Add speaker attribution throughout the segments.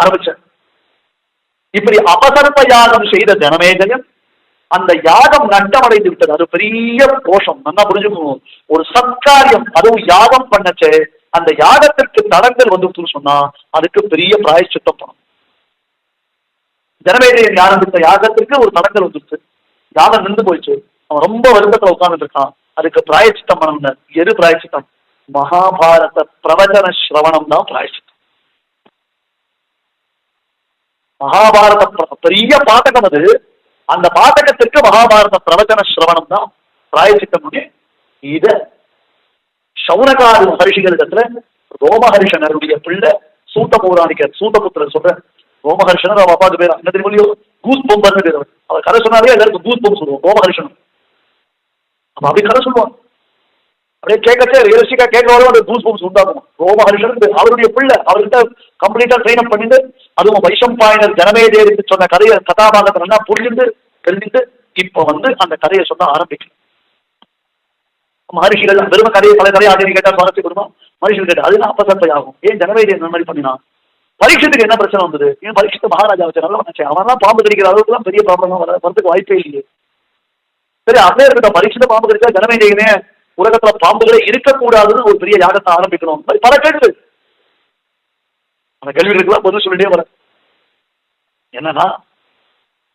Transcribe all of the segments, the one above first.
Speaker 1: ஆரம்பிச்சேன். இப்படி அபசர்ப்ப யாகம் செய்த ஜனமேஜயம் அந்த யாகம் நட்டமடைந்து விட்டது. அது பெரிய கோஷம். நல்லா புரிஞ்சுக்கணும். ஒரு சத்காரியம் அதுவும் யாகம் பண்ணச்சே அந்த யாகத்திற்கு தடங்கள் வந்துருச்சுன்னு சொன்னா அதுக்கு பெரிய பிராயச்சித்தம் பணம் ஜனமேஜயன் ஆரம்பித்த யாகத்திற்கு ஒரு தடங்கள் வந்துருச்சு யாகம் நின்று போயிடுச்சு. அவன் ரொம்ப வருத்தத்துல உட்கார்ந்துட்டு இருக்கான். அதுக்கு பிராயச்சித்தம் பண்ணணும் எது பிராயச்சித்தம்? மகாபாரத பிரவச்சன சிரவணம் தான் பிராயச்சித்தம். மகாபாரத பெரிய பாதகம் அது. அந்த பாதகத்திற்கு மகாபாரத பிரவச்சன சிரவணம் தான் பிராயச்சித்தம் இத சௌனகாரி மகர்ஷிகளிடத்துல ரோமஹர்ஷனருடைய பிள்ளை சூட்ட பௌராணிகர் சூட்டபுத்திரர் சொல்ற ரோமஹர்ஷனர் அவன் அப்பாவுக்கு பேர் என்ன தெரியுமோ கூஸ் பொம்பர்னு பேர். அவர் கதை சொன்னாலே எல்லாருக்கும் கூஸ் பொம்பு சொல்லுவோம் ரோமஹர்ஷனம் அப்ப அப்படி கதை சொல்லுவான் அப்படியே கேட்கச்சே ரியலிஸ்டிக்கா கேட்க வரும். அந்த கூஸ் பம்ப்ஸ் உண்டாகும் ரோமஹர்ஷன் அவருடைய பிள்ளை. அவர்கிட்ட கம்ப்ளீட்டா ட்ரெயின் அப் பண்ணிட்டு அதுவும் வைஷம் பாயினர் ஜனமே தேவிக்கு சொன்ன கதையை கதாபாகத்தை நல்லா புரிஞ்சுட்டு தெரிஞ்சுட்டு இப்ப வந்து அந்த கதையை சொல்ல ஆரம்பிக்கணும். மகரிஷிகள் வெறும் கதையை பல கதையை ஆடி கேட்டா சுவாரஸ்யப்படுமா மகரிஷிகள் கேட்டா அதுதான் அப்பசத்தை ஆகும் ஏன் ஜனவேதி இந்த மாதிரி பண்ணினா பரீட்சத்துக்கு என்ன பிரச்சனை வந்தது? ஏன் பரீட்சத்தை மகாராஜா வச்சு நல்லா நினைச்சேன் அவன் பாம்பு கடிக்கிற அளவுக்கு தான் பெரிய ப்ராப்ளம் வர வரதுக்கு வாய்ப்பே இல்லையே. சரி அப்படியே இருக்கட்டும் பரீட்சத்தை பாம்பு கடிச்சா ஜனவேதியனே உலகத்துல பாம்புகளே இருக்கக்கூடாதுன்னு ஒரு பெரிய யாகத்தை ஆரம்பிக்கணும். மாதிரி பல கேள்வி. அந்த கேள்விகளுக்கெல்லாம் பதில் சொல்லிட்டே வரேன் என்னன்னா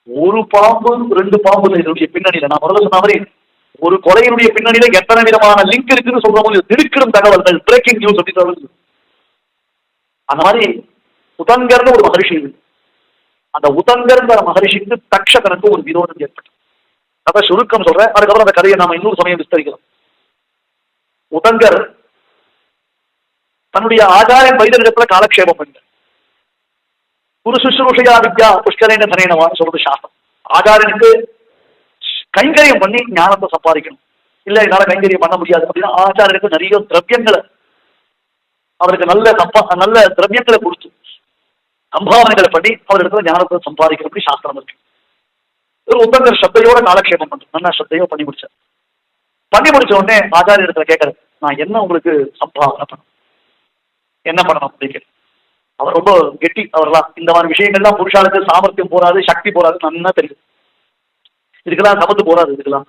Speaker 1: ஒரு பாம்பு ரெண்டு பாம்பு இதனுடைய பின்னணியில நான் முதல்ல சொன்ன மாதிரி ஒரு கொலையினுடைய பின்னணியில எத்தனை விதமான லிங்க் இருக்குன்னு சொல்ற போது திடுக்கிடும் தகவல்கள் பிரேக்கிங் நியூஸ் அப்படின்னு அந்த மாதிரி உதங்கர்னு ஒரு மகரிஷி இருக்கு. அந்த உதங்கர்ங்கிற மகரிஷிக்கு தக்ஷகனுக்கு ஒரு விரோதம் ஏற்பட்டு கதை சுருக்கம் சொல்றேன். அதுக்கப்புறம் அந்த கதையை நாம இன்னொரு சமயம் விஸ்தரிக்கலாம். உதங்கர் தன்னுடைய ஆச்சாரியன் வைத்தியத்துல காலக்ஷேபம் பண்ண. குரு சுசுரூஷையா வித்யா புஷ்கரேன தனேனவான்னு சொல்றது சாஸ்திரம். ஆச்சாரனுக்கு கைங்கரியம் பண்ணி ஞானத்தை சம்பாதிக்கணும். இல்ல என்னால கைங்கரியம் பண்ண முடியாது அப்படின்னா ஆச்சாரனுக்கு நிறைய திரவியங்களை அவருக்கு நல்ல சம்பா நல்ல திரவியங்களை கொடுத்து சம்பாவனைகளை பண்ணி அவரிடத்துல ஞானத்தை சம்பாதிக்கணும் அப்படி சாஸ்திரம் இருக்கு. ஒரு உத்தங்கர் சத்தையோட காலக்ஷேபம் பண்ணுறோம் நல்லா சத்தையோ பண்ணி முடிச்சார். பண்ணி முடிச்ச உடனே ஆச்சாரிய இடத்துல கேட்கறேன் நான் என்ன உங்களுக்கு சம்பாவனை பண்ணணும் என்ன பண்ணணும் அப்படின்னு அவர் ரொம்ப கெட்டி அவர்லாம் இந்த மாதிரி விஷயங்கள்லாம் புருஷாளுக்கு சாமர்த்தியம் போறாது சக்தி போறாது நல்லா தெரியும் இதுக்கெல்லாம் சமத்து போறாது இதுக்கெல்லாம்.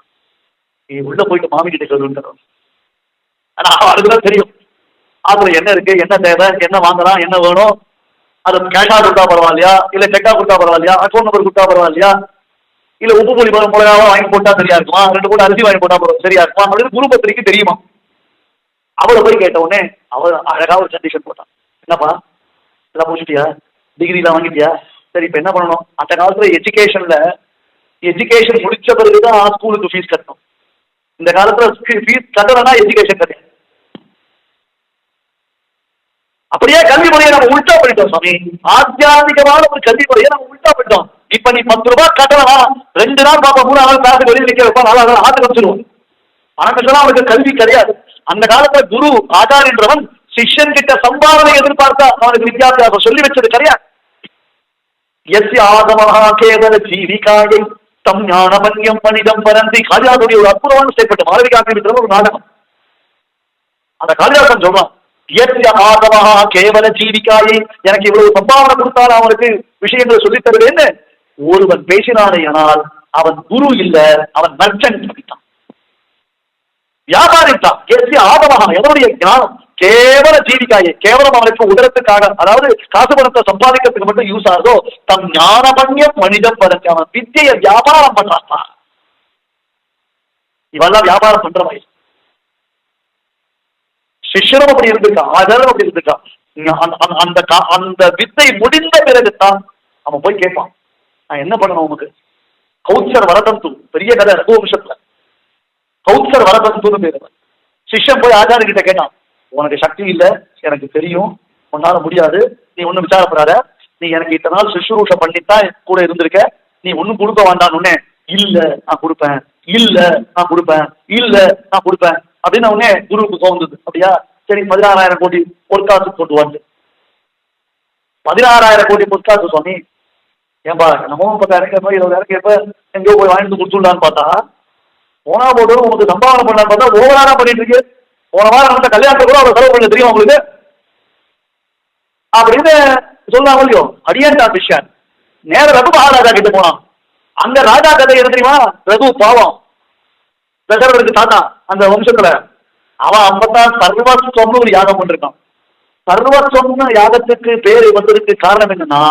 Speaker 1: நீ உள்ள போயிட்டு மாமி கிட்ட சொல்லுன்ற ஆனா அதுக்குதான் தெரியும். அதுல என்ன இருக்கு என்ன தேவை என்ன வாங்கலாம் என்ன வேணும். அது கேஷா கொடுத்தா பரவாயில்லையா இல்ல செக்கா கொடுத்தா பரவாயில்லையா அக்கௌண்ட் நம்பர் கொடுத்தா பரவாயில்லையா இல்ல உப்பு புளி பழம் மிளகாவா வாங்கி போட்டா சரியா இருக்குமா? ரெண்டு கூட அரிசி வாங்கி போட்டா பரவா- சரியா இருக்குமா? அப்படின்னு குரு பத்திரிக்கை தெரியுமா? அவளை போய் கேட்ட உடனே அவள் அழகா ஒரு கண்டிஷன் போட்டான் என்னப்பா? எல்லாம் முடிச்சிட்டியா? டிகிரி எல்லாம் வாங்கிட்டியா? சரி இப்ப என்ன பண்ணணும்? அந்த காலத்துல எஜுகேஷன்ல எஜுகேஷன் முடிச்ச பிறகுதான் ஸ்கூலுக்கு ஃபீஸ் கட்டணும். இந்த காலத்துல ஃபீஸ் கட்டணும்னா எஜுகேஷன் கிடையாது அப்படியே கல்வி முறையை நம்ம உள்டா பண்ணிட்டோம் சாமி ஆத்தியாத்மிகமான ஒரு கல்வி முறையை நம்ம உள்டா பண்ணிட்டோம் இப்ப நீ பத்து ரூபாய் கட்டலாம் ரெண்டு நாள் பாப்பா மூணு நாள் கிளாஸ் வெளியே நிக்க வைப்பா நாலு நாள் ஆட்டு வச்சிருவோம் பணம் சொன்னா அவனுக்கு கல்வி கிடையாது. அந்த காலத்துல குரு ஆச்சாரியன்றவன் சிஷ்யன் கிட்ட சம்பாவனை எதிர்பார்த்தா அவனுக்கு வித்யாபியாசம் சொல்லி வச்சது கிடையாது. எஸ் ஆகமஹா கேவல ஜீவிகாயை தம் ஞானமன்யம் மனிதம் பரந்தி காளிதாசுடைய ஒரு அற்புதமான ஸ்டேட்மெண்ட் மாளவிகாக்கிற ஒரு நாடகம். அந்த காளிதாசன் சொல்றான் இயற்கை ஆகமஹா கேவல ஜீவிகாயை எனக்கு இவ்வளவு சம்பாவனை கொடுத்தால் அவனுக்கு விஷயங்களை சொல்லித் தருவேன்னு ஒருவன் பேசினானே ஆனால் அவன் குரு இல்ல அவன் நர்ச்சன் அப்படித்தான் வியாபாரித்தான் எஸ்ய ஆகமஹா எவனுடைய ஞானம்? கேவல ஜீவிகாயை கேவலம் அவனுக்கு உதரத்துக்காக அதாவது காசு பணத்தை சம்பாதிக்கிறதுக்கு மட்டும் யூஸ் ஆகுதோ தம் ஞானமன்யம் மனிதம் பதற்கு அவன் வித்தியை வியாபாரம் பண்றான். இவெல்லாம் வியாபாரம் பண்ற சிஷ்யனும் அப்படி இருந்திருக்கான் ஆச்சாரம் அப்படி இருந்திருக்கான் அந்த- அந்த- கா- அந்த வித்தை முடிந்த பிறகு தான் அவன் போய் கேட்பான். நான் என்ன பண்ணணும் உனக்கு? கௌச்சர் வரதந்து பெரிய கதை ரகுவம்சத்துல. கௌச்சர் வரதந்துன்னு பேரு சிஷ்யன் போய் ஆச்சாரிய கிட்ட கேட்டான் உனக்கு சக்தி இல்ல எனக்கு தெரியும் உன்னால முடியாது நீ ஒண்ணும் விசாரப்படாத. நீ எனக்கு இத்தனை நாள் சுஷ்ரூஷ பண்ணித்தான் கூட இருந்திருக்க. நீ ஒண்ணும் கொடுக்க வேண்டாம் உன்னே இல்ல நான் கொடுப்பேன். இல்ல நான் கொடுப்பேன். இல்ல நான் கொடுப்பேன். அப்படின்னு உடனே குருவுக்கு சோர்ந்தது. அப்படியா? சரி பதினாறாயிரம் கோடி பொற்காசு போட்டு வந்து பதினாறாயிரம் கோடி பொற்காசு சுவாமி. ஏன்பா நம்ம பத்தாயிரம் கேட்ப இருபதாயிரம் கேட்ப எங்கேயோ போய் வாங்கிட்டு வந்து கொடுத்துடலான்னு பார்த்தா போனா போட்டு உங்களுக்கு சம்பாவனை பண்ணலான்னு பார்த்தா ஓவரானா பண்ணிட்டு இருக்கு. போன வாரம் நடந்த கல்யாணத்தை கூட அவர் செலவு பண்ண தெரியும் உங்களுக்கு? அப்படின்னு சொல்லாம இல்லையோ? அடியன்டா விஷயம் நேர ரகு மகாராஜா கிட்ட போனான். அங்க ராஜா கதை என்ன தெரியுமா? ரகு பாவம். தசரதற்கு தாத்தா அந்த வம்சத்துல. அவன் அப்பதான் சர்வஸ்வம்னு ஒரு யாகம் பண்ணிருக்கான். சர்வஸ்வம்னு யாகத்துக்கு பேரு வந்ததுக்கு காரணம் என்னன்னா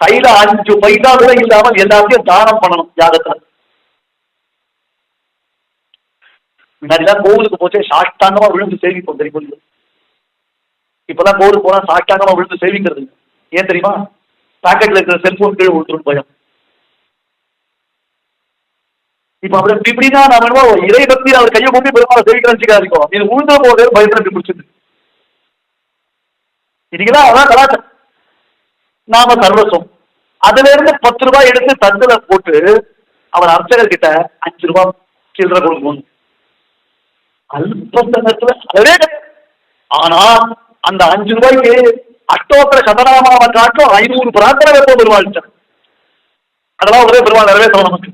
Speaker 1: கையில அஞ்சு பைசா கூட இல்லாம எல்லாத்தையும் தானம் பண்ணணும் யாகத்துல. முன்னாடிலாம் கோவிலுக்கு போச்சு சாஷ்டாங்கமா விழுந்து சேவிப்போம் தெரியும்? இப்பெல்லாம் கோவிலுக்கு போனா சாஷ்டாங்கமா விழுந்து சேவிக்கிறது ஏன் தெரியுமா? பாக்கெட்ல இருக்கிற செல்போன் கீழே விழுந்துரும் பயம். இப்ப அப்படி இப்படின்னா நான் வேணுமா ஒரு இறை பக்தி அவர் கையை கூப்பி பெருமாள் சேவிக்கிறேன்னு இருக்கும் இது உழுந்த போது பயத்துல பிடிச்சது இதுக்குதான் அதான் கலாச்சாரம். நாம சர்வசம். அதுல இருந்து பத்து ரூபாய் எடுத்து தந்துல போட்டு அவர் அர்ச்சகர் கிட்ட அஞ்சு ரூபாய் சில்லறை கொடுக்கணும் அல்பத்தனத்துல அதே ஆனா அந்த அஞ்சு ரூபாய்க்கு அஷ்டோத்தர சதநாமாவை காட்டும் ஐநூறு பிரார்த்தனை வைப்போம் பெருமாள் அதெல்லாம் ஒரே பெருமாள் நிறைவேற்றணும் நமக்கு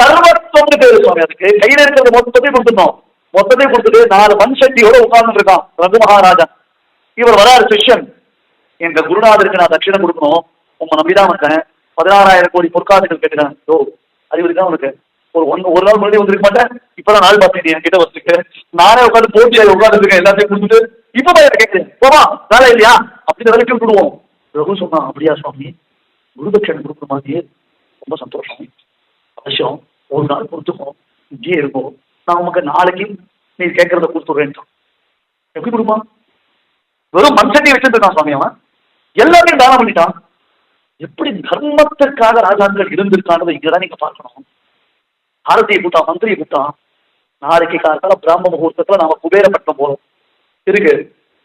Speaker 1: சர்வத்துவம்னு பேரு சுவாமி. அதுக்கு கையில இருக்கிறது மொத்தத்தையும் கொடுத்துருந்தோம் மொத்தத்தையும் கொடுத்துட்டு நாலு மண் சட்டியோட உட்கார்ந்து இருக்கான் ரகு மகாராஜா இவர் வராரு சிஷ்யன். எங்க குருநாதருக்கு நான் தட்சிணம் கொடுக்கணும். உங்க நம்பிதான் வந்தேன். பதினாறாயிரம் கோடி பொற்காசுகள் கேட்கிறேன் ஓ அறிவு இருக்கா உனக்கு? ஒரு ஒன் ஒரு நாள் முன்னாடி வந்திருக்க மாட்டேன். இப்பதான் நாள் பார்த்தீங்க என்கிட்ட வச்சுக்க நானே உட்காந்து போட்டியாக உட்காந்துருக்கேன் எல்லாத்தையும் கொடுத்துட்டு இப்ப பையன் கேட்கிறேன் போவா வேலை இல்லையா? அப்படின்னு வரைக்கும் கொடுவோம் ரகு சொன்னான் அப்படியா சுவாமி? குருதட்சணை கொடுக்குற மாதிரியே ரொம்ப சந்தோஷம். அவசியம் ஒரு நாள் கொடுத்துக்கோ இங்கேயே இருக்கும் நான் உமக்கு நாளைக்கு நீ கேட்கறத கொடுத்துடுறேன் எப்படி கொடுப்பான் வெறும் மண்சட்டி வச்சிருந்தான் சுவாமி அவன். எல்லாத்தையும் தானம் பண்ணிட்டான். எப்படி தர்மத்திற்காக ராஜாக்கள் இருந்திருக்கான்றதை இங்கதான் நீங்க பார்க்கணும். ஆரத்தியை கூட்டான் மந்திரியை கூட்டான் நாளைக்கு காலத்தால பிராம முகூர்த்தத்துல நாம குபேரப்பட்டினம் போறோம் இருக்கு.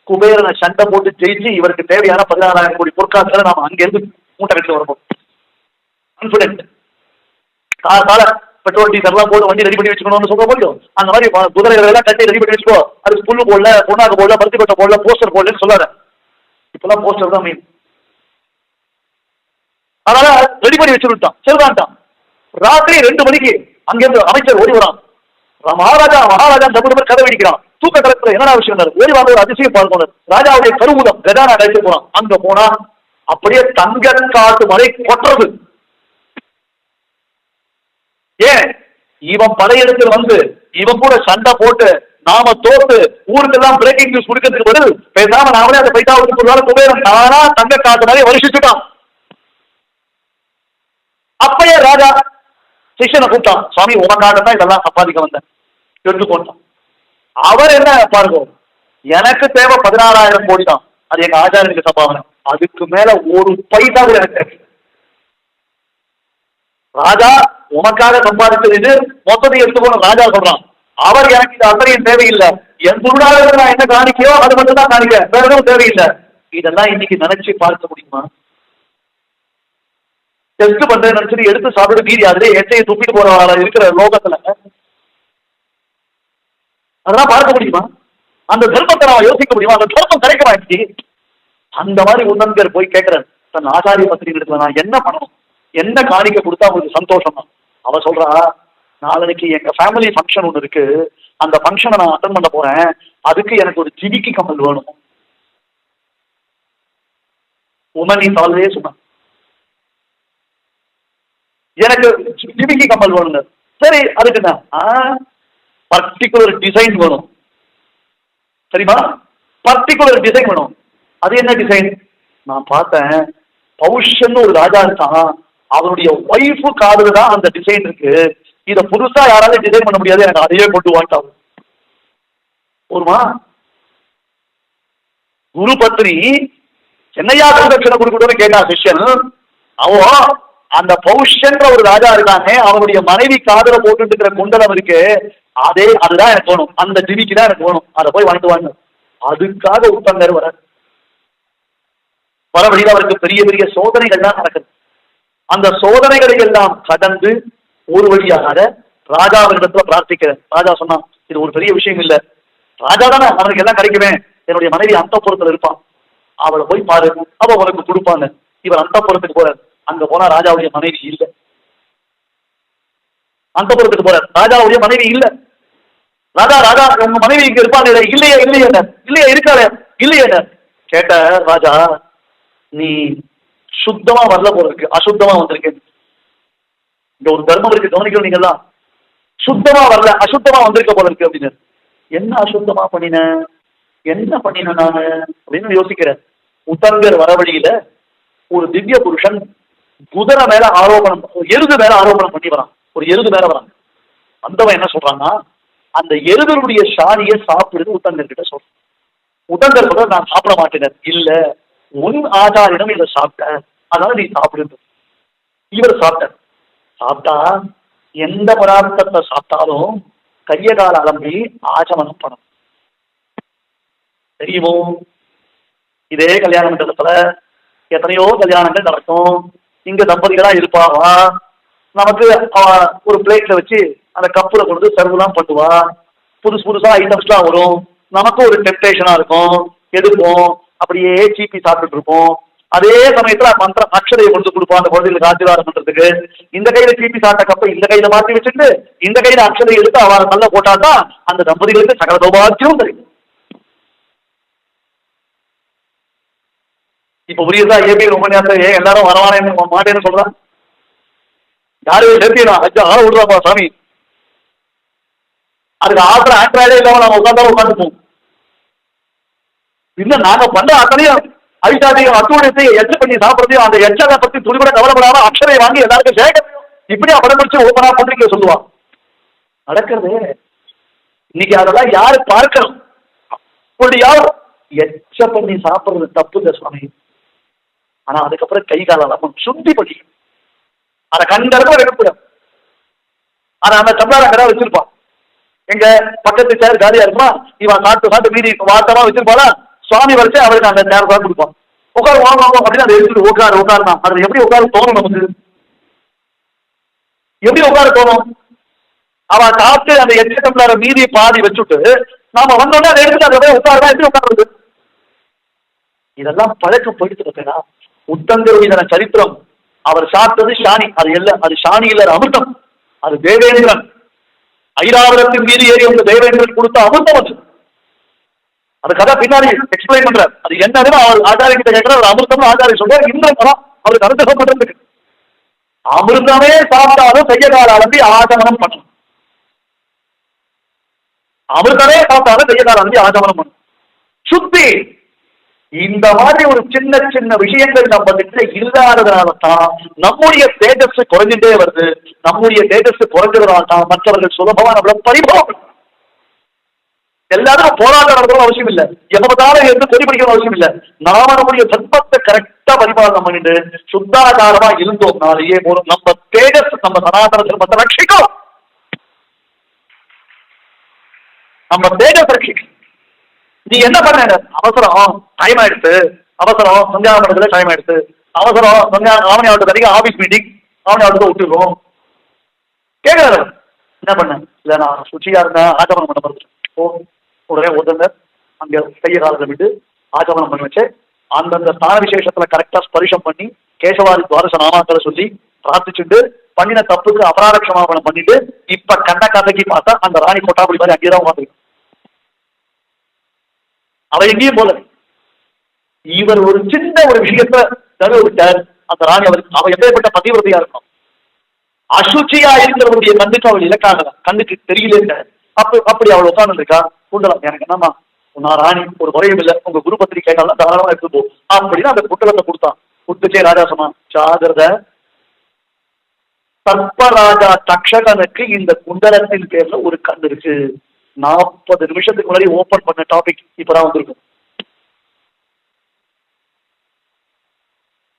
Speaker 1: குபேரனை சண்டை போட்டு ஜெயிச்சு இவருக்கு தேவையான பதினாறாயிரம் கோடி பொற்காசுல நாம அங்கிருந்து மூட்டை கட்டிட்டு வரப்போம் கான்பிடென்ட் கால. பெட்ரோல் டீசல்லாம் போட்டு வண்டி ரெடி பண்ணி வச்சுக்கணும்னு சொல்ல முடியும் அந்த மாதிரி வ- எல்லாம் கட்டி ரெடி பண்ணி வச்சுக்கோ. அதுக்கு புல்லு போடல பொண்ணாக்கு போடல பருத்தி கொட்டை போடல போஸ்டர் போடலன்னு சொல்லாத. இப்பெல்லாம் போஸ்டர் தான் மெயின் அதனால ரெடி பண்ணி வச்சுருட்டான் சரிதான்ட்டான் ராத்திரி ரெண்டு மணிக்கு அங்கிருந்து அமைச்சர் ஓடி வரான். மகாராஜா மகாராஜா டபுள் கதை வெடிக்கிறான் தூக்க கலத்துல என்னடா விஷயம் ஓடி வாங்க ஒரு அதிசயம் பார்க்கணும் ராஜாவுடைய கருவூலம் கதானா கழிச்சு போறான். அங்க போனா அப்படியே தங்க காட்டு மலை கொட்டுறது. ஏன்? இவன் படையெடுத்து வந்து இவன் கூட சண்டை போட்டு நாம தோத்து ஊருக்கெல்லாம் பிரேக்கிங் நியூஸ் கொடுக்கறதுக்கு பதில் பேசாம நாமளே அந்த பைசா கொடுத்து குபேரன் தானா தங்க காட்டு மாதிரி வருஷிச்சுட்டான் அப்பயே ராஜா சிஷனை கூப்பிட்டான். சுவாமி உனக்காக தான் இதெல்லாம் சம்பாதிக்க வந்தேன். எடுத்துக்கொண்டான் அவர் என்ன பாருங்க எனக்கு தேவை பதினாறாயிரம் கோடி தான். அது எங்க ஆச்சாரியனுக்கு சம்பாவனை. அதுக்கு மேல ஒரு பைசா கூட எனக்கு ராஜா உனக்காக சம்பாதிச்சது இது. மொத்தத்தை எடுத்துக்கணும் ராஜா சொல்றான். அவர் எனக்கு இது அத்தனையும் தேவையில்லை. என் குருநாதருக்கு நான் என்ன காணிக்கையோ அது மட்டும் தான் காணிக்க. வேற எதுவும் தேவையில்லை. இதெல்லாம் இன்னைக்கு நினைச்சு பார்க்க முடியுமா? டெஸ்ட் பண்றேன்னு நினைச்சிட்டு எடுத்து சாப்பிட்டு மீறி அதுல எச்சையை துப்பிட்டு போற இருக்கிற லோகத்துல. அதெல்லாம் பார்க்க முடியுமா? அந்த தர்மத்தை நான் யோசிக்க முடியுமா? அந்த தர்மம் கிடைக்குமா இன்னைக்கு? அந்த மாதிரி உன்னந்தர் போய் கேட்கிறேன். தன் ஆச்சாரிய பத்திரிகை இடத்துல நான் என்ன பண்ணணும்? என்ன காணிக்க கொடுத்தா உங்களுக்கு சந்தோஷமா? அவன் சொல்றா நாளைக்கு எங்க ஃபேமிலி ஃபங்க்ஷன் ஒன்று இருக்கு. அந்த ஃபங்க்ஷனை நான் அட்டன் பண்ண போறேன். அதுக்கு எனக்கு ஒரு ஜிமிக்கி கமல் வேணும். உமனி தாழ்வே சொன்னான் எனக்கு ஜிமிக்கி கமல் வேணுங்க. சரி அதுக்கு என்ன? பர்டிகுலர் டிசைன் வேணும். சரிமா பர்டிகுலர் டிசைன் வேணும். அது என்ன டிசைன் நான் பார்த்தேன். பௌஷ்யன்னு ஒரு ராஜா இருக்கான். அவருடைய ஒய்ஃபு காதுல தான் அந்த டிசைன் இருக்கு. இத புதுசா யாராலும் டிசைன் பண்ண முடியாது. எனக்கு அதையே கொண்டு வாட்டாகும் போருமா குரு பத்னி என்னையா குருதட்சணை கொடுக்கணும்னு கேட்டா சிஷ்யன். அவன் அந்த பௌஷ்யன்ற ஒரு ராஜா இருக்காங்க அவனுடைய மனைவி காதல போட்டுட்டு இருக்கிற குண்டலம் இருக்கு அதே அதுதான் எனக்கு வேணும். அந்த ஜிமிக்கு தான் எனக்கு வேணும். அதை போய் வாங்கிட்டு வாங்க. அதுக்காக உத்தங்கர் வர வர வழியில் அவருக்கு பெரிய பெரிய சோதனைகள் தான் நடக்குது. அந்த சோதனைகளை எல்லாம் கடந்து ஒரு வழியாக ராஜா அவரிடத்துல பிரார்த்திக்கிறேன் ராஜா சொன்னான் இது ஒரு பெரிய விஷயம் இல்ல. ராஜா தானே அவனுக்கு எல்லாம் கிடைக்குமே. என்னுடைய மனைவி அந்த இருப்பான். அவளை போய் பாரு அவ உனக்கு கொடுப்பாங்க இவர் அந்த போறார். அங்க போனா ராஜாவுடைய மனைவி இல்ல. அந்த போறார். ராஜாவுடைய மனைவி இல்ல. ராஜா ராஜா உங்க மனைவி இங்க இருப்பாங்க இல்லையே இல்லையா இல்லையா இருக்காளே? இல்லையா கேட்ட ராஜா நீ சுத்தமா வரல போல இருக்கு. அசுத்தமா வந்திருக்கு. இந்த ஒரு தர்மம் இருக்கு. கவனிக்கணும் நீங்கெல்லாம் சுத்தமா வரல அசுத்தமா வந்திருக்க போல இருக்கு அப்படின்னு. என்ன அசுத்தமா பண்ணின? என்ன பண்ணின நானு? அப்படின்னு யோசிக்கிறேன். உத்தங்கர் வர வழியில ஒரு திவ்ய புருஷன் குதிரை மேல ஆரோபணம் எருது மேல ஆரோபணம் பண்ணி வரான். ஒரு எருது மேல வரான். அந்தவன் என்ன சொல்றான்னா அந்த எருதனுடைய சாணியை சாப்பிடுறது உத்தங்கர் கிட்ட சொல்றான் உத்தங்கர் கூட நான் சாப்பிட மாட்டேன் இல்ல உன் ஆதாரிடம் இதை சாப்பிட்ட அதனால நீ சாப்பிடு இவர் சாப்பிட்டார். சாப்பிட்டா எந்த பதார்த்தத்தை சாப்பிட்டாலும் கைய கால அலம்பி ஆச்சமனம் பண்ணணும் தெரியுமோ? இதே கல்யாண மண்டலத்துல எத்தனையோ கல்யாணங்கள் நடக்கும். இங்க தம்பதிகளா இருப்பாவா? நமக்கு அவ ஒரு பிளேட்ல வச்சு அந்த கப்புல கொண்டு சர்வெல்லாம் பண்ணுவா. புதுசு புதுசா ஐட்டம்ஸ்லாம் வரும். நமக்கு ஒரு டெம்டேஷனா இருக்கும். எடுப்போம் அப்படியே சீப்பி சாப்பிட்டுட்டு இருப்போம். அதே சமயத்துல மந்திர அக்ஷதையை கொண்டு கொடுப்போம். அந்த குழந்தைகளுக்கு ஆசீர்வாதம் பண்றதுக்கு. இந்த கையில சீப்பி சாப்பிட்ட கப்பை இந்த கையில மாத்தி வச்சுட்டு இந்த கையில அக்ஷதை எடுத்து அவ நல்லா போட்டாதான் அந்த தம்பதிகளுக்கு சகல சௌபாக்கியம் கிடைக்கும். இப்ப புரியுதா? ஏபி உபன்யாசம் ஏன் எல்லாரும் வரவானேன்னு மாட்டேன்னு சொல்றான்? யாரு? சேர்த்தினா அச்சா ஆள விடுறாப்பா சாமி. அதுக்கு ஆத்திர ஆண்ட்ராய்டே இல்லாம நம்ம உட்காந்தாலும் உட்காந்துப்போம் இன்னும் நாங்க பண்ண அத்தனையும் அழிச்சாதையும் அத்துவடையத்தையும் எச்ச பண்ணி சாப்பிடுறதையும் அந்த எச்சதை பத்தி துணிபட கவலைப்படாம அக்ஷரை வாங்கி எல்லாருக்கும் சேர்க்க இப்படியா படம் பிடிச்சு ஓப்பனா பண்றீங்க சொல்லுவான் நடக்கிறது இன்னைக்கு அதெல்லாம் யாரு பார்க்கணும்? அப்படியா? எச்ச பண்ணி சாப்பிடுறது தப்பு சுவாமி. ஆனா அதுக்கப்புறம் கை காலம் நம்ம சுத்தி பண்ணி. அதை கண்டறப்ப எடுப்பிடும் ஆனா அந்த டம்ளர் அங்கதான் வச்சிருப்பான் எங்க பக்கத்து சேர் காலியா இருக்குமா? இவன் சாப்பிட்டு சாப்பிட்டு மீதி வாட்டமா வச்சிருப்பாளா? சுவாமி வரைச்சு அவருக்கு அந்த நேரம் தான் கொடுப்போம். உட்கார வாங்க வாங்க அப்படின்னு அதை எடுத்துட்டு உட்காரு உட்காருனா அது எப்படி உட்காரு தோணும் நமக்கு? எப்படி உட்கார தோணும்? அவன் சாப்பிட்டு அந்த எட்டு டம்ளர் மீதி பாதி வச்சுட்டு நாம வந்தோடனே அதை எடுத்துட்டு அதை போய் உட்காருனா எப்படி உட்காருது இதெல்லாம் பழக்கம் போயிட்டு இருக்கா உத்தங்கருடைய சரித்திரம். அவர் சாப்பிட்டது ஷானி. அது இல்ல அது ஷானி இல்ல அமிர்தம். அது தேவேந்திரன். ஐராவதத்தின் மீது ஏறி வந்து தேவேந்திரன் கொடுத்த அமிர்தம் அது. அது கதை பின்னாடி எக்ஸ்பிளைன் பண்றார். அது என்னன்னு அவர் ஆச்சாரிய கிட்ட கேட்கிற ஒரு அமிர்தம் ஆச்சாரிய சொல்றாரு. இன்னும் படம் அவருக்கு அனுகிரகம் பண்றதுக்கு. அமிர்தமே சாப்பிட்டாலும் செய்யக்கால அளந்து ஆச்சமனம் பண்ணும். அமிர்தமே சாப்பிட்டாலும் செய்யக்கால அளந்து ஆச்சமனம் பண்ணும். சுத்தி இந்த மாதிரி ஒரு சின்ன சின்ன விஷயங்கள் நம்ம கிட்ட இல்லாததுனால தான் நம்முடைய தேஜஸ் குறைஞ்சிட்டே வருது. நம்முடைய தேஜஸ் குறைஞ்சதுனால தான் மற்றவர்கள் சுலபமா நம்மள பரிபோகம் எல்லாரும் போராட்டம் நடத்தணும் அவசியம் இல்ல. எப்ப பார்த்தாலும் இருந்து பொறி படிக்கணும் அவசியம் இல்ல. நாம நம்முடைய சர்ப்பத்தை கரெக்டா பரிபாலனம் பண்ணிட்டு சுத்தாகாரமா இருந்தோம்னாலேயே போதும் நம்ம தேஜஸ் நம்ம சனாதன தர்மத்தை ரட்சிக்கும். நம்ம தேஜஸ் ரட்சிக்கும். நீ என்ன பண்ண? அவசரம். டைம் ஆயிடுச்சு. அவசரம். சந்தியா டைம் ஆயிடுச்சு. அவசரம். சந்தியா ஆவணி ஆவட்டத்து வரைக்கும் ஆபீஸ் மீட்டிங் ஆவணி ஆவட்டத்தை விட்டுருவோம் கேட்கறாரு என்ன பண்ண? இல்ல நான் சுச்சியா இருந்தேன். ஆச்சமனம் பண்ண மறுத்துட்டேன் ஓ உடனே ஒருத்தர் அங்க கைய காலத்தை விட்டு ஆச்சமனம் பண்ணி வச்சு அந்தந்த ஸ்தான விசேஷத்துல கரெக்டா ஸ்பரிசம் பண்ணி கேசவாதி துவாரச நாமாக்களை சொல்லி பிரார்த்திச்சுட்டு பண்ணின தப்புக்கு அபராத க்ஷமாபணம் பண்ணிட்டு இப்ப கண்ட கதைக்கு பார்த்தா அந்த ராணி கொட்டாபுடி மாதிரி அங்கேதான் உட்காந்துருக்கு அவ எங்கேயும் போல இவர் ஒரு சின்ன ஒரு விஷயத்த தடவை விட்டார் அந்த ராணி அவருக்கு அவ எப்பேற்பட்ட பதிவிரதையா இருக்கும் அசுச்சியா இருக்கிறவருடைய கண்ணுக்கு அவள் இலக்காக கண்ணுக்கு தெரியல அப்ப அப்படி அவள் உட்கார்ந்து இருக்கா குண்டலம் எனக்கு என்னமா நான் ராணி ஒரு குறையும் இல்லை. உங்க குரு பத்திரி கேட்டாலும் தாராளமா எடுத்து போ. அப்படின்னு அந்த குண்டலத்தை கொடுத்தான். குத்துச்சே ராஜாசமா ஜாகிரத. சர்ப்பராஜா தக்ஷகனுக்கு இந்த குண்டலத்தின் பேர்ல ஒரு கண் இருக்கு. நாற்பது நிமிஷத்துக்கு முன்னாடி ஓபன் பண்ண டாபிக் இப்பதான் வந்திருக்கும்.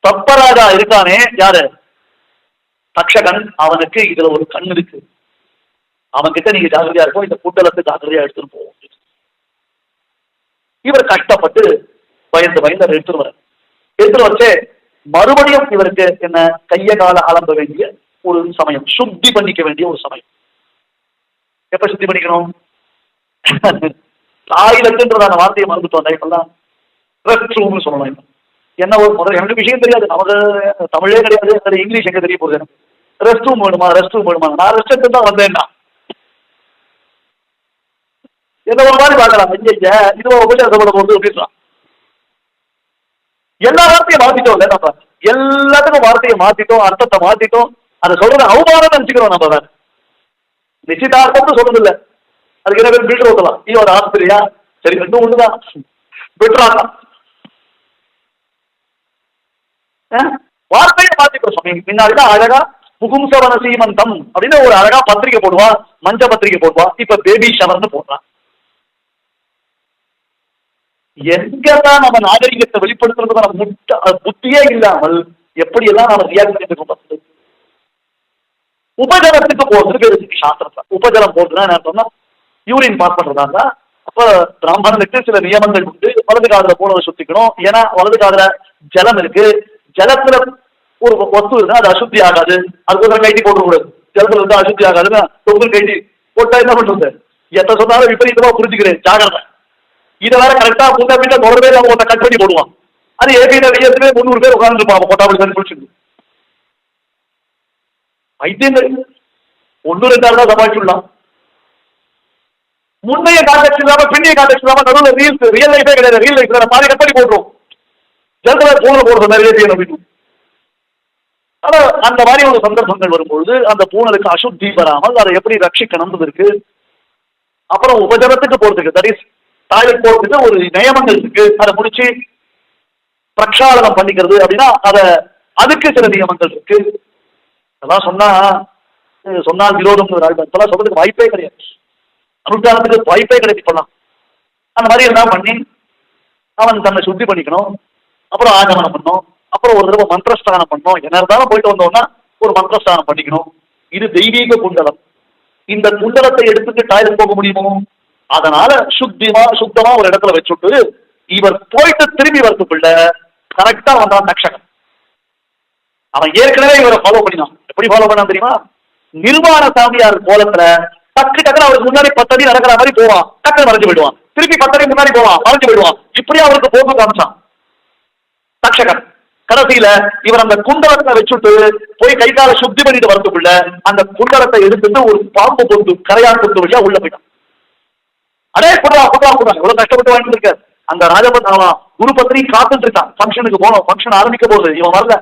Speaker 1: சர்ப்பராஜா இருக்கானே? யாரு? தக்ஷகன். அவனுக்கு இதுல ஒரு கண் இருக்கு. அவன் கிட்ட நீங்க ஜாகிரதையா இருக்கும் இந்த குண்டலத்தை ஜாகிரதையா எடுத்துட்டு போவோம். இவர் கஷ்டப்பட்டு பயந்து பயந்து அதை எடுத்துட்டு வர எடுத்துட்டு வச்சே மறுபடியும் இவருக்கு என்ன கைய கால அலம்ப வேண்டிய ஒரு சமயம் சுத்தி பண்ணிக்க வேண்டிய ஒரு சமயம். எப்ப சுத்தி பண்ணிக்கணும்? டாய்லெட்ன்றதான வார்த்தையை மறந்துட்டோம். இப்பெல்லாம் ரெஸ்ட் ரூம்னு சொல்லலாம் இப்ப. என்ன ஒரு முதல்ல எனக்கு விஷயம் தெரியாது. நமக்கு தமிழே கிடையாது இங்கிலீஷ் எங்க தெரிய போகுது ரெஸ்ட் ரூம் வேணுமா? ரெஸ்ட் ரூம் வேணுமா? நான் ரெஸ்ட் எடுத்து தான் வந்தேன்னா. என்ன ஒரு மாதிரி பார்க்கலாம். ஐயா இதுவா உபச்சாரத்தை கொண்டு அப்படின்றான் எல்லா வார்த்தையும் மாத்திட்டோம் இல்ல நம்ம? எல்லாத்துக்கும் வார்த்தையை மாத்திட்டோம் அர்த்தத்தை மாத்திட்டோம். அதை சொல்றது அவமானம் நினைச்சுக்கிறோம் நம்ம தான். நிச்சயதார்த்தம்னு சொல்றது இல்ல அதுக்கு என்ன பேர்? பில்டர் ஊத்தலாம் நீ ஒரு ஆஸ்திரியா சரி ரெண்டும் ஒண்ணுதான். பெட்ராங்க வார்த்தையை மாத்திட்டோம் சுவாமி. முன்னாடிதான் அழகா புகும்சவன சீமந்தம் அப்படின்னு ஒரு அழகா பத்திரிக்கை போடுவா மஞ்ச பத்திரிக்கை போடுவா இப்ப பேபி ஷவர்னு போடுறான் எங்கெல்லாம் நம்ம நாகரிகத்தை வெளிப்படுத்துறதுக்கான முட்ட புத்தியே இல்லாமல் எப்படி எல்லாம் நம்ம ரியாக்ட் பண்ணிட்டு இருக்கோம் உபஜலத்துக்கு போறதுக்கு இருக்கு சாஸ்திரத்துல உபஜலம் போறதுன்னா என்ன சொன்னா யூரின் பாஸ் பண்றதா இருந்தா அப்ப பிராமணனுக்கு சில நியமங்கள் உண்டு வலது காதல போனதை சுத்திக்கணும். ஏன்னா வலது காதல ஜலம் இருக்கு. ஜலத்துல ஒரு வஸ்து இருந்தா அது அசுத்தி ஆகாது. அதுக்கு ஒரு கைட்டி போட்டுக்கூடாது ஜலத்துல இருந்தா அசுத்தி ஆகாதுன்னா தொகுதி கைட்டி போட்டா என்ன பண்றது? எத்த சொன்னாலும் விபரீதமா புரிஞ்சுக்கிறேன். ஜாகிரதை இதை வேற கரெக்டா முன்ன பின்ன தொடர்பே நம்ம ஒருத்த கட் பண்ணி போடுவான். அது ஏற்கனவே வெய்யத்துலேயே முந்நூறு பேர் உட்காந்துருப்பான் கொட்டாபடி தண்ணி குடிச்சுட்டு வைத்தியங்கள் ஒன்று ரெண்டாவது தான் சமாளிச்சுடலாம். முன்னைய கான்டெக்ட் இல்லாம பின்னைய கான்டெக்ட் இல்லாம நடுவில் ரீல்ஸ் ரியல் லைஃபே கிடையாது. ரியல் லைஃப் பாதி கட் பண்ணி போட்டுரும். ஜலத்துல போன போடுறது நிறைய பேர் அப்படின்னு ஆனா அந்த மாதிரி ஒரு சந்தர்ப்பங்கள் வரும்பொழுது அந்த பூனலுக்கு அசுத்தி வராமல் அதை எப்படி ரட்சிக்கணும் இருக்கு அப்புறம் உபஜனத்துக்கு போறதுக்கு தட் இஸ் டாய்லெட் போறதுக்கு ஒரு நியமங்கள் இருக்கு. அதை முடிச்சு பிரக்ஷாலனம் பண்ணிக்கிறது அப்படின்னா அத அதுக்கு சில நியமங்கள் இருக்கு. அதெல்லாம் சொன்னா சொன்னால் விரோதம் அதெல்லாம் சொல்றதுக்கு வாய்ப்பே கிடையாது. அனுஷ்டானத்துக்கு வாய்ப்பே கிடையாது இப்பெல்லாம். அந்த மாதிரி எல்லாம் பண்ணி அவன் தன்னை சுத்தி பண்ணிக்கணும். அப்புறம் ஆகமனம் பண்ணும். அப்புறம் ஒரு தடவை மந்திரஸ்தானம் பண்ணணும் என்ன இருந்தாலும் போயிட்டு வந்தோம்னா ஒரு மந்திரஸ்தானம் பண்ணிக்கணும். இது தெய்வீக குண்டலம். இந்த குண்டலத்தை எடுத்துட்டு டாய்லெட் போக முடியுமோ? அதனால சுத்திமா சுத்தமா ஒரு இடத்துல வச்சுட்டு இவர் போயிட்டு திரும்பி வரதுக்குள்ள கரெக்டா வந்தான் தக்ஷகன். அவன் ஏற்கனவே இவரை ஃபாலோ பண்ணினான். எப்படி ஃபாலோ பண்ணான் தெரியுமா? நிர்வாண சாமியார் கோலத்துல டக்கு டக்குனு அவருக்கு முன்னாடி பத்தடி நடக்கிற மாதிரி போவான். டக்குனு மறைஞ்சு போயிடுவான். திருப்பி பத்தடி முன்னாடி போவான். மறைஞ்சு போயிடுவான். இப்படியே அவருக்கு போக்கு காமிச்சான். தக்ஷகன். கடைசியில இவர் அந்த குண்டலத்தை வச்சுட்டு போய் கை கால சுத்தி பண்ணிட்டு வரதுக்குள்ள அந்த குண்டலத்தை எடுத்துட்டு ஒரு பாம்பு பொந்து கரையான் பொந்து வழியா உள்ள போயிட்டான். அடே குடுறா குடுறா குடுறா. இவ்வளவு கஷ்டப்பட்டு வாங்கிட்டு இருக்காரு அந்த ராஜபத் அவன் குரு பத்திரி காத்துட்டு இருக்கான் ஃபங்க்ஷனுக்கு போனோம் ஃபங்க்ஷன் ஆரம்பிக்க போகுது. இவன் வரல.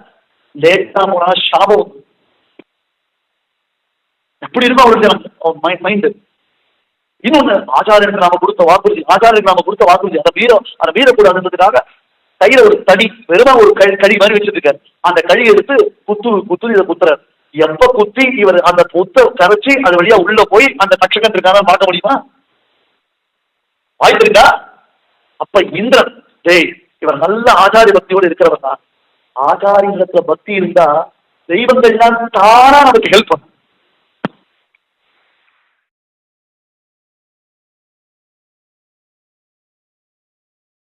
Speaker 1: லேட்டா போனா சாபம் எப்படி இருக்கும் அவருக்கு அவன் மைண்டு இன்னொன்னு ஆச்சாரியனுக்கு நாம கொடுத்த வாக்குறுதி ஆச்சாரியனுக்கு நாம கொடுத்த வாக்குறுதி. அந்த வீரம் அந்த வீரக்கூடாதுன்றதுக்காக கையில ஒரு தடி வெறும ஒரு கழி கழி மாதிரி வச்சிருக்காரு. அந்த கழி எடுத்து குத்து குத்து இதை குத்துறாரு எப்ப குத்தி இவர் அந்த புத்த கரைச்சி அது வழியா உள்ள போய் அந்த தட்சகன் இருக்கான பார்க்க முடியுமா? வாய்ப்பு இருக்கா அப்ப இந்திரன் டேய் இவர் நல்ல ஆச்சாரிய பக்தியோடு இருக்கிறவர் தான். ஆச்சாரியத்துல பக்தி இருந்தா தெய்வங்கள்லாம் தானா நமக்கு ஹெல்ப் பண்ணும்.